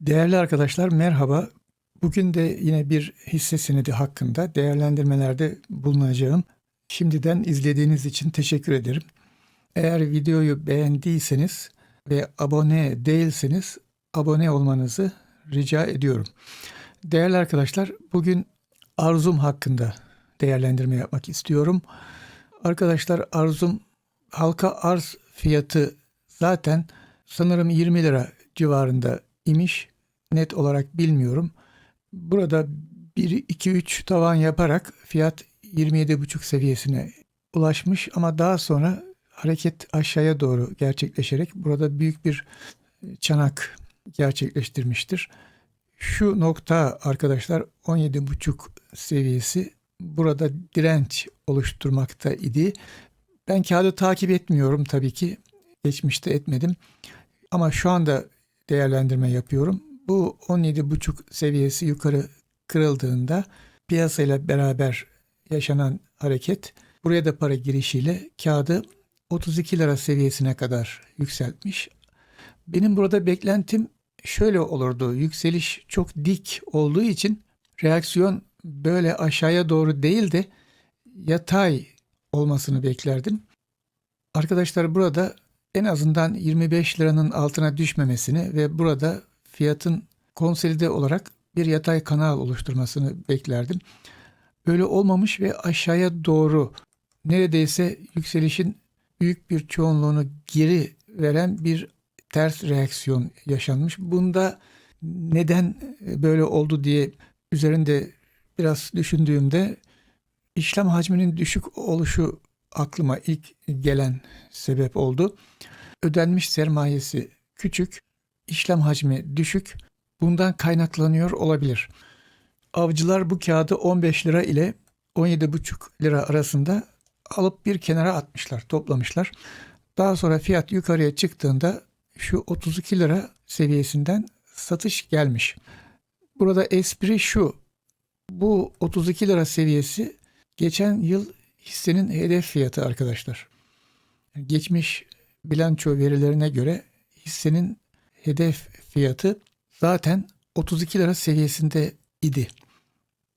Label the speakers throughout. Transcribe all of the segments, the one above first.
Speaker 1: Değerli arkadaşlar merhaba. Bugün de yine bir hisse senedi hakkında değerlendirmelerde bulunacağım. Şimdiden izlediğiniz için teşekkür ederim. Eğer videoyu beğendiyseniz ve abone değilseniz abone olmanızı rica ediyorum. Değerli arkadaşlar bugün Arzum hakkında değerlendirme yapmak istiyorum. Arkadaşlar Arzum halka arz fiyatı zaten sanırım 20 lira civarında imiş. Net olarak bilmiyorum. Burada 1 2 3 tavan yaparak fiyat 27,5 seviyesine ulaşmış ama daha sonra hareket aşağıya doğru gerçekleşerek burada büyük bir çanak gerçekleştirmiştir. Şu nokta arkadaşlar 17,5 seviyesi burada direnç oluşturmakta idi. Ben kağıdı takip etmiyorum tabii ki. Geçmişte etmedim. Ama şu anda değerlendirme yapıyorum. Bu 17,5 seviyesi yukarı kırıldığında piyasayla beraber yaşanan hareket buraya da para girişiyle kağıdı 32 lira seviyesine kadar yükseltmiş. Benim burada beklentim şöyle olurdu. Yükseliş çok dik olduğu için reaksiyon böyle aşağıya doğru değil de yatay olmasını beklerdim. Arkadaşlar burada en azından 25 liranın altına düşmemesini ve burada fiyatın konsolide olarak bir yatay kanal oluşturmasını beklerdim. Böyle olmamış ve aşağıya doğru neredeyse yükselişin büyük bir çoğunluğunu geri veren bir ters reaksiyon yaşanmış. Bunda neden böyle oldu diye üzerinde biraz düşündüğümde işlem hacminin düşük oluşu aklıma ilk gelen sebep oldu. Ödenmiş sermayesi küçük, işlem hacmi düşük. Bundan kaynaklanıyor olabilir. Avcılar bu kağıdı 15 lira ile 17,5 lira arasında alıp bir kenara atmışlar, toplamışlar. Daha sonra fiyat yukarıya çıktığında şu 32 lira seviyesinden satış gelmiş. Burada espri şu. Bu 32 lira seviyesi geçen yıl hissenin hedef fiyatı arkadaşlar. Geçmiş bilanço verilerine göre hissenin hedef fiyatı zaten 32 lira seviyesinde idi.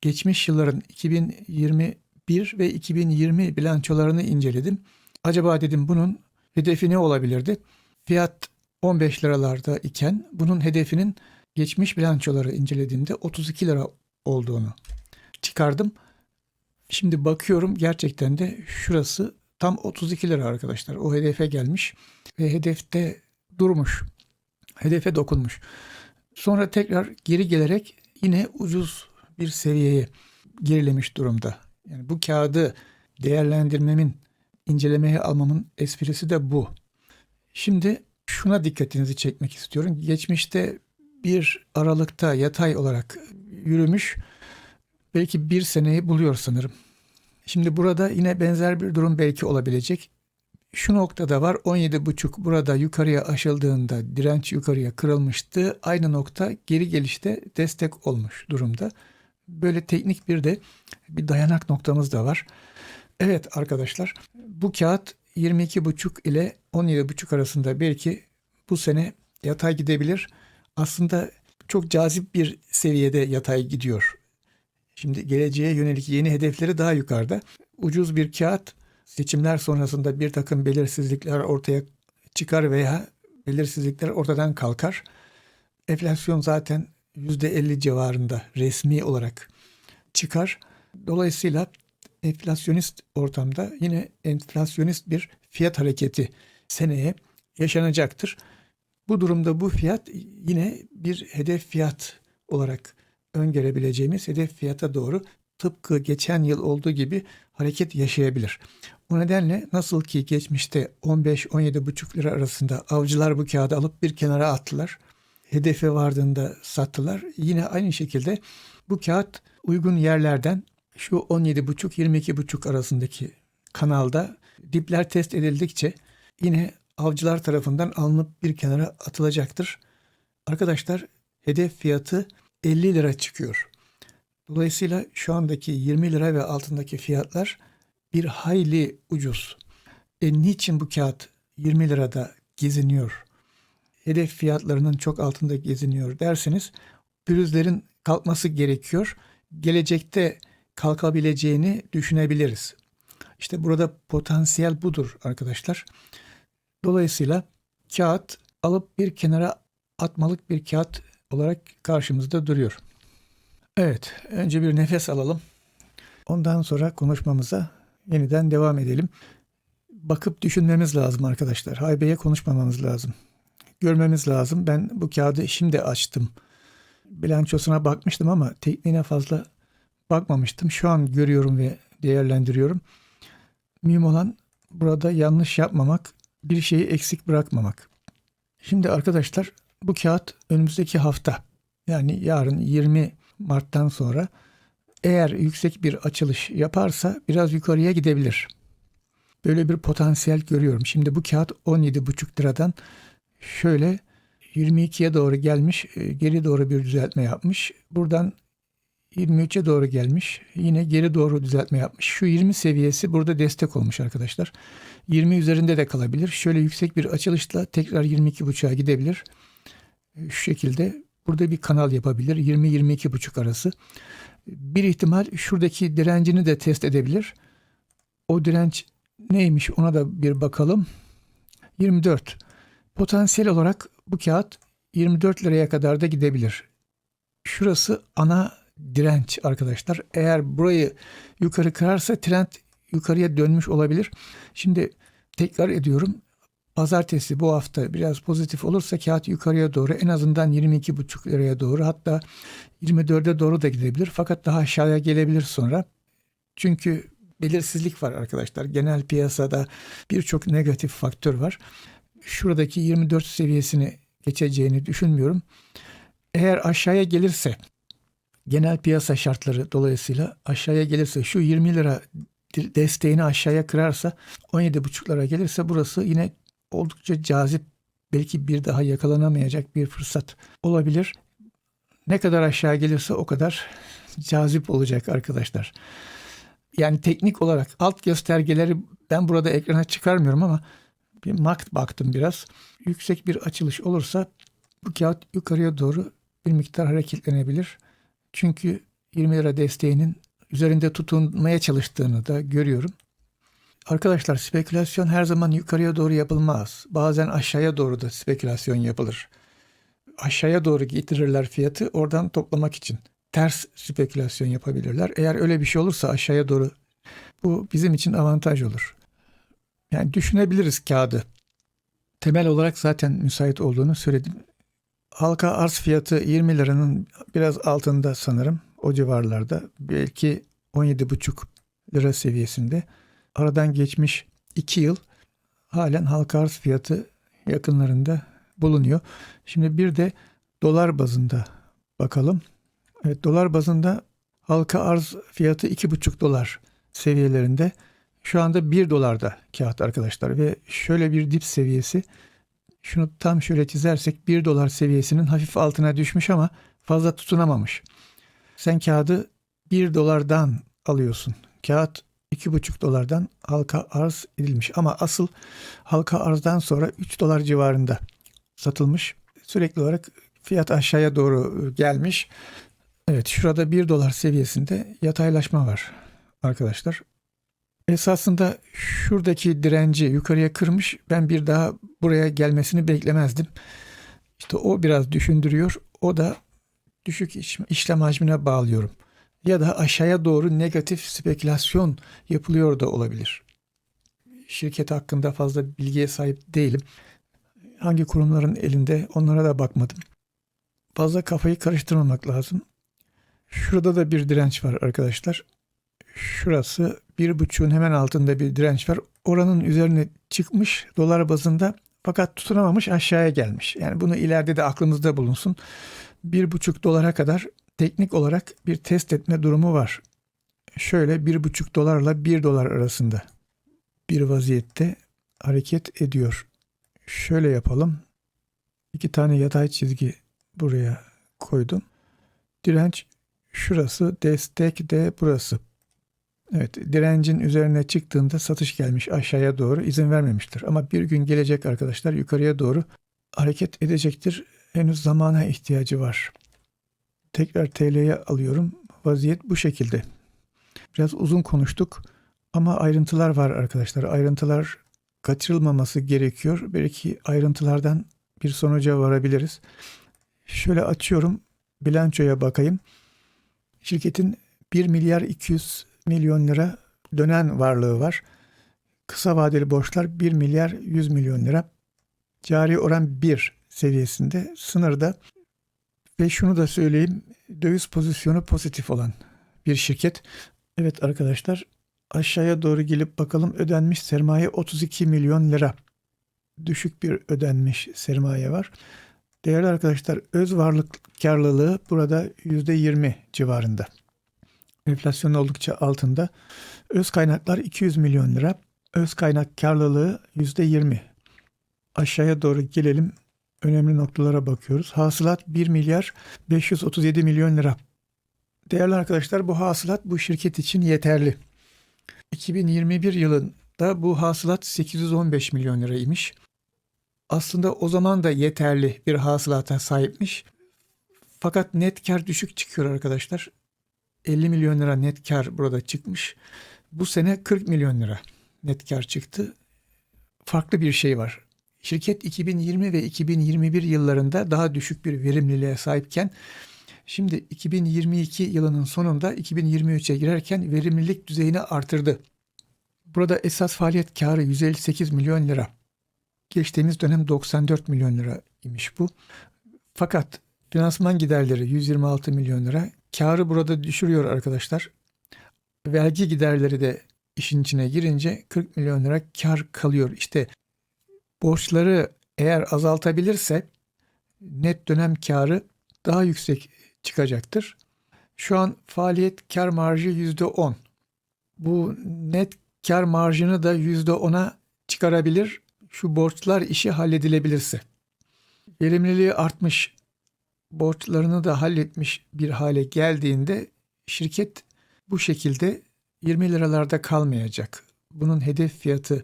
Speaker 1: Geçmiş yılların 2021 ve 2020 bilançolarını inceledim. Acaba dedim bunun hedefi ne olabilirdi? Fiyat 15 liralarda iken bunun hedefinin geçmiş bilançoları incelediğimde 32 lira olduğunu çıkardım. Şimdi bakıyorum gerçekten de şurası tam 32 lira arkadaşlar. O hedefe gelmiş ve hedefte durmuş. Hedefe dokunmuş. Sonra tekrar geri gelerek yine ucuz bir seviyeye gerilemiş durumda. Yani bu kağıdı değerlendirmemin, incelemeye almamın esprisi de bu. Şimdi şuna dikkatinizi çekmek istiyorum. Geçmişte bir aralıkta yatay olarak yürümüş belki bir seneyi buluyor sanırım. Şimdi burada yine benzer bir durum belki olabilecek. Şu noktada var 17.5 burada yukarıya aşıldığında direnç yukarıya kırılmıştı. Aynı nokta geri gelişte destek olmuş durumda. Böyle teknik bir de bir dayanak noktamız da var. Evet arkadaşlar bu kağıt 22.5 ile 17.5 arasında belki bu sene yatay gidebilir. Aslında çok cazip bir seviyede yatay gidiyor. Şimdi geleceğe yönelik yeni hedefleri daha yukarıda. Ucuz bir kağıt seçimler sonrasında bir takım belirsizlikler ortaya çıkar veya belirsizlikler ortadan kalkar. Enflasyon zaten %50 civarında resmi olarak çıkar. Dolayısıyla enflasyonist ortamda yine enflasyonist bir fiyat hareketi seneye yaşanacaktır. Bu durumda bu fiyat yine bir hedef fiyat olarak öngörebileceğimiz hedef fiyata doğru tıpkı geçen yıl olduğu gibi hareket yaşayabilir. Bu nedenle nasıl ki geçmişte 15-17,5 lira arasında avcılar bu kağıdı alıp bir kenara attılar. Hedefe vardığında sattılar. Yine aynı şekilde bu kağıt uygun yerlerden şu 17,5-22,5 arasındaki kanalda dipler test edildikçe yine avcılar tarafından alınıp bir kenara atılacaktır. Arkadaşlar hedef fiyatı 50 lira çıkıyor. Dolayısıyla şu andaki 20 lira ve altındaki fiyatlar bir hayli ucuz. E niçin bu kağıt 20 lirada geziniyor? hedef fiyatlarının çok altında geziniyor derseniz pürüzlerin kalkması gerekiyor. Gelecekte kalkabileceğini düşünebiliriz. İşte burada potansiyel budur arkadaşlar. Dolayısıyla kağıt alıp bir kenara atmalık bir kağıt olarak karşımızda duruyor. Evet, önce bir nefes alalım. Ondan sonra konuşmamıza yeniden devam edelim. Bakıp düşünmemiz lazım arkadaşlar. Haybeye konuşmamamız lazım. Görmemiz lazım. Ben bu kağıdı şimdi açtım. Bilançosuna bakmıştım ama tekniğine fazla bakmamıştım. Şu an görüyorum ve değerlendiriyorum. Mühim olan burada yanlış yapmamak, bir şeyi eksik bırakmamak. Şimdi arkadaşlar bu kağıt önümüzdeki hafta yani yarın 20 Mart'tan sonra eğer yüksek bir açılış yaparsa biraz yukarıya gidebilir. Böyle bir potansiyel görüyorum. Şimdi bu kağıt 17,5 liradan şöyle 22'ye doğru gelmiş, e, geri doğru bir düzeltme yapmış. Buradan 23'e doğru gelmiş. Yine geri doğru düzeltme yapmış. Şu 20 seviyesi burada destek olmuş arkadaşlar. 20 üzerinde de kalabilir. Şöyle yüksek bir açılışla tekrar 22.5'a gidebilir. Şu şekilde burada bir kanal yapabilir. 20-22.5 arası. Bir ihtimal şuradaki direncini de test edebilir. O direnç neymiş ona da bir bakalım. 24. Potansiyel olarak bu kağıt 24 liraya kadar da gidebilir. Şurası ana direnç arkadaşlar. Eğer burayı yukarı kırarsa trend yukarıya dönmüş olabilir. Şimdi tekrar ediyorum. Pazartesi bu hafta biraz pozitif olursa kağıt yukarıya doğru en azından 22,5 liraya doğru hatta 24'e doğru da gidebilir. Fakat daha aşağıya gelebilir sonra. Çünkü belirsizlik var arkadaşlar. Genel piyasada birçok negatif faktör var. Şuradaki 24 seviyesini geçeceğini düşünmüyorum. Eğer aşağıya gelirse genel piyasa şartları dolayısıyla aşağıya gelirse şu 20 lira desteğini aşağıya kırarsa 17,5'lara gelirse burası yine oldukça cazip belki bir daha yakalanamayacak bir fırsat olabilir. Ne kadar aşağı gelirse o kadar cazip olacak arkadaşlar. Yani teknik olarak alt göstergeleri ben burada ekrana çıkarmıyorum ama bir makt baktım biraz. Yüksek bir açılış olursa bu kağıt yukarıya doğru bir miktar hareketlenebilir. Çünkü 20 lira desteğinin üzerinde tutunmaya çalıştığını da görüyorum. Arkadaşlar spekülasyon her zaman yukarıya doğru yapılmaz. Bazen aşağıya doğru da spekülasyon yapılır. Aşağıya doğru getirirler fiyatı oradan toplamak için. Ters spekülasyon yapabilirler. Eğer öyle bir şey olursa aşağıya doğru bu bizim için avantaj olur. Yani düşünebiliriz kağıdı. Temel olarak zaten müsait olduğunu söyledim. Halka arz fiyatı 20 liranın biraz altında sanırım. O civarlarda. Belki 17,5 lira seviyesinde. Aradan geçmiş 2 yıl halen halka arz fiyatı yakınlarında bulunuyor. Şimdi bir de dolar bazında bakalım. Evet dolar bazında halka arz fiyatı 2,5 dolar seviyelerinde. Şu anda 1 dolarda kağıt arkadaşlar ve şöyle bir dip seviyesi şunu tam şöyle çizersek 1 dolar seviyesinin hafif altına düşmüş ama fazla tutunamamış. Sen kağıdı 1 dolardan alıyorsun. Kağıt 2,5 dolardan halka arz edilmiş ama asıl halka arzdan sonra 3 dolar civarında satılmış. Sürekli olarak fiyat aşağıya doğru gelmiş. Evet şurada 1 dolar seviyesinde yataylaşma var arkadaşlar. Esasında şuradaki direnci yukarıya kırmış. Ben bir daha buraya gelmesini beklemezdim. İşte o biraz düşündürüyor. O da düşük işlem hacmine bağlıyorum. Ya da aşağıya doğru negatif spekülasyon yapılıyor da olabilir. Şirket hakkında fazla bilgiye sahip değilim. Hangi kurumların elinde onlara da bakmadım. Fazla kafayı karıştırmamak lazım. Şurada da bir direnç var arkadaşlar şurası bir buçuğun hemen altında bir direnç var. Oranın üzerine çıkmış dolar bazında fakat tutunamamış aşağıya gelmiş. Yani bunu ileride de aklımızda bulunsun. Bir buçuk dolara kadar teknik olarak bir test etme durumu var. Şöyle bir buçuk dolarla bir dolar arasında bir vaziyette hareket ediyor. Şöyle yapalım. İki tane yatay çizgi buraya koydum. Direnç şurası, destek de burası. Evet, direncin üzerine çıktığında satış gelmiş aşağıya doğru izin vermemiştir. Ama bir gün gelecek arkadaşlar yukarıya doğru hareket edecektir. Henüz zamana ihtiyacı var. Tekrar TL'ye alıyorum. Vaziyet bu şekilde. Biraz uzun konuştuk ama ayrıntılar var arkadaşlar. Ayrıntılar kaçırılmaması gerekiyor. Belki ayrıntılardan bir sonuca varabiliriz. Şöyle açıyorum. Bilançoya bakayım. Şirketin 1 milyar 200 milyon lira dönen varlığı var. Kısa vadeli borçlar 1 milyar 100 milyon lira. Cari oran 1 seviyesinde sınırda ve şunu da söyleyeyim döviz pozisyonu pozitif olan bir şirket. Evet arkadaşlar aşağıya doğru gelip bakalım ödenmiş sermaye 32 milyon lira. Düşük bir ödenmiş sermaye var. Değerli arkadaşlar öz varlık karlılığı burada %20 civarında. Enflasyon oldukça altında. Öz kaynaklar 200 milyon lira. Öz kaynak karlılığı %20. Aşağıya doğru gelelim. Önemli noktalara bakıyoruz. Hasılat 1 milyar 537 milyon lira. Değerli arkadaşlar bu hasılat bu şirket için yeterli. 2021 yılında bu hasılat 815 milyon liraymış. Aslında o zaman da yeterli bir hasılata sahipmiş. Fakat net kar düşük çıkıyor arkadaşlar. 50 milyon lira net kar burada çıkmış. Bu sene 40 milyon lira net kar çıktı. Farklı bir şey var. Şirket 2020 ve 2021 yıllarında daha düşük bir verimliliğe sahipken şimdi 2022 yılının sonunda 2023'e girerken verimlilik düzeyini artırdı. Burada esas faaliyet karı 158 milyon lira. Geçtiğimiz dönem 94 milyon lira imiş bu. Fakat finansman giderleri 126 milyon lira. Karı burada düşürüyor arkadaşlar. Vergi giderleri de işin içine girince 40 milyon lira kar kalıyor. İşte borçları eğer azaltabilirse net dönem karı daha yüksek çıkacaktır. Şu an faaliyet kar marjı %10. Bu net kar marjını da %10'a çıkarabilir. Şu borçlar işi halledilebilirse. Verimliliği artmış, borçlarını da halletmiş bir hale geldiğinde şirket bu şekilde 20 liralarda kalmayacak. Bunun hedef fiyatı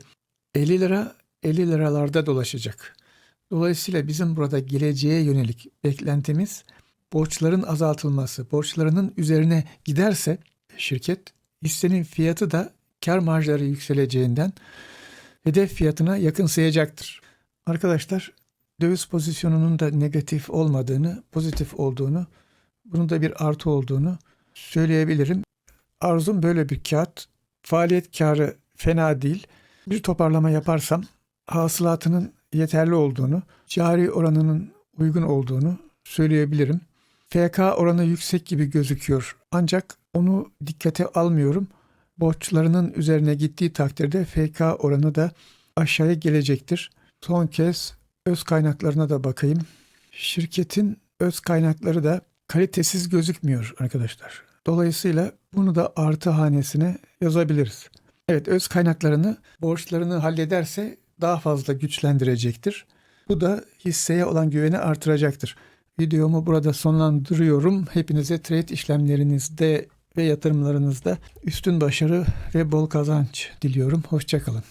Speaker 1: 50 lira 50 liralarda dolaşacak. Dolayısıyla bizim burada geleceğe yönelik beklentimiz borçların azaltılması. Borçlarının üzerine giderse şirket hissenin fiyatı da kar marjları yükseleceğinden hedef fiyatına yakınsayacaktır. Arkadaşlar döviz pozisyonunun da negatif olmadığını, pozitif olduğunu, bunun da bir artı olduğunu söyleyebilirim. Arzum böyle bir kağıt. Faaliyet karı fena değil. Bir toparlama yaparsam hasılatının yeterli olduğunu, cari oranının uygun olduğunu söyleyebilirim. FK oranı yüksek gibi gözüküyor. Ancak onu dikkate almıyorum. Borçlarının üzerine gittiği takdirde FK oranı da aşağıya gelecektir. Son kez öz kaynaklarına da bakayım. Şirketin öz kaynakları da kalitesiz gözükmüyor arkadaşlar. Dolayısıyla bunu da artı hanesine yazabiliriz. Evet öz kaynaklarını borçlarını hallederse daha fazla güçlendirecektir. Bu da hisseye olan güveni artıracaktır. Videomu burada sonlandırıyorum. Hepinize trade işlemlerinizde ve yatırımlarınızda üstün başarı ve bol kazanç diliyorum. Hoşçakalın.